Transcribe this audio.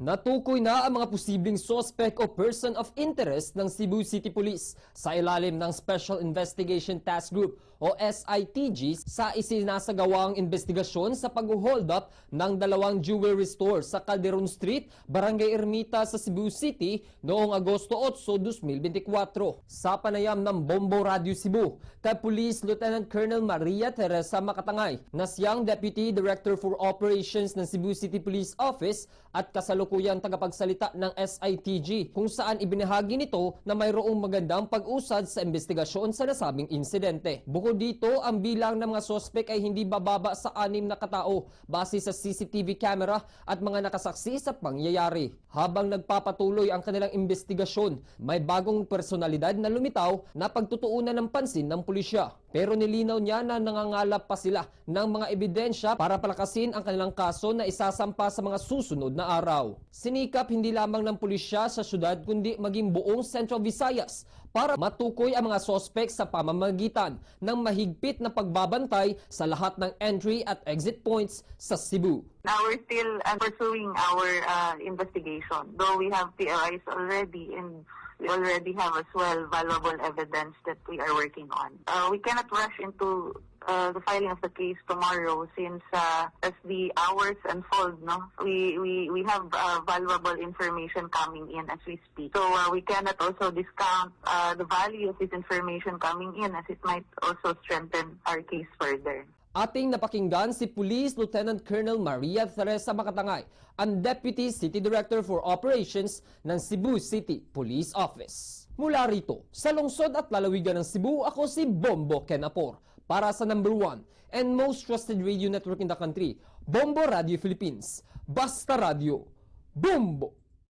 Natukoy na ang mga posibleng suspect o person of interest ng Cebu City Police sa ilalim ng Special Investigation Task Group o SITG sa isinasagawang investigasyon sa pag-hold up ng dalawang jewelry store sa Calderon Street, Barangay Ermita sa Cebu City noong Agosto 8, 2024. Sa panayam ng Bombo Radio Cebu, kay Police Lieutenant Colonel Maria Teresa Makatangay na siyang Deputy Director for Operations ng Cebu City Police Office at kasalukuyang tagapagsalita ng SITG kung saan ibinahagi nito na mayroong magandang pag-usad sa investigasyon sa nasabing insidente. Bukod dito, ang bilang ng mga sospek ay hindi bababa sa anim na katao base sa CCTV camera at mga nakasaksi sa pangyayari. Habang nagpapatuloy ang kanilang investigasyon, may bagong personalidad na lumitaw na pagtutuunan ng pansin ng pulisya. Pero nilinaw niya na nangangalap pa sila ng mga ebidensya para palakasin ang kanilang kaso na isasampa sa mga susunod na araw. Sinikap hindi lamang ng pulisya sa syudad kundi maging buong Central Visayas para matukoy ang mga sospek sa pamamagitan ng mahigpit na pagbabantay sa lahat ng entry at exit points sa Cebu. Now we're still uh, pursuing our uh, investigation, though we have PLIs already and we already have as well valuable evidence that we are working on. Uh, we cannot rush into uh, the filing of the case tomorrow since uh, as the hours unfold, no, we we we have uh, valuable information coming in as we speak. So uh, we cannot also discount uh, the value of this information coming in as it might also strengthen our case further. Ating napakinggan si Police Lieutenant Colonel Maria Teresa Makatangay, ang Deputy City Director for Operations ng Cebu City Police Office. Mula rito, sa lungsod at lalawigan ng Cebu, ako si Bombo Kenapor para sa number one and most trusted radio network in the country, Bombo Radio Philippines. Basta Radio, Bombo!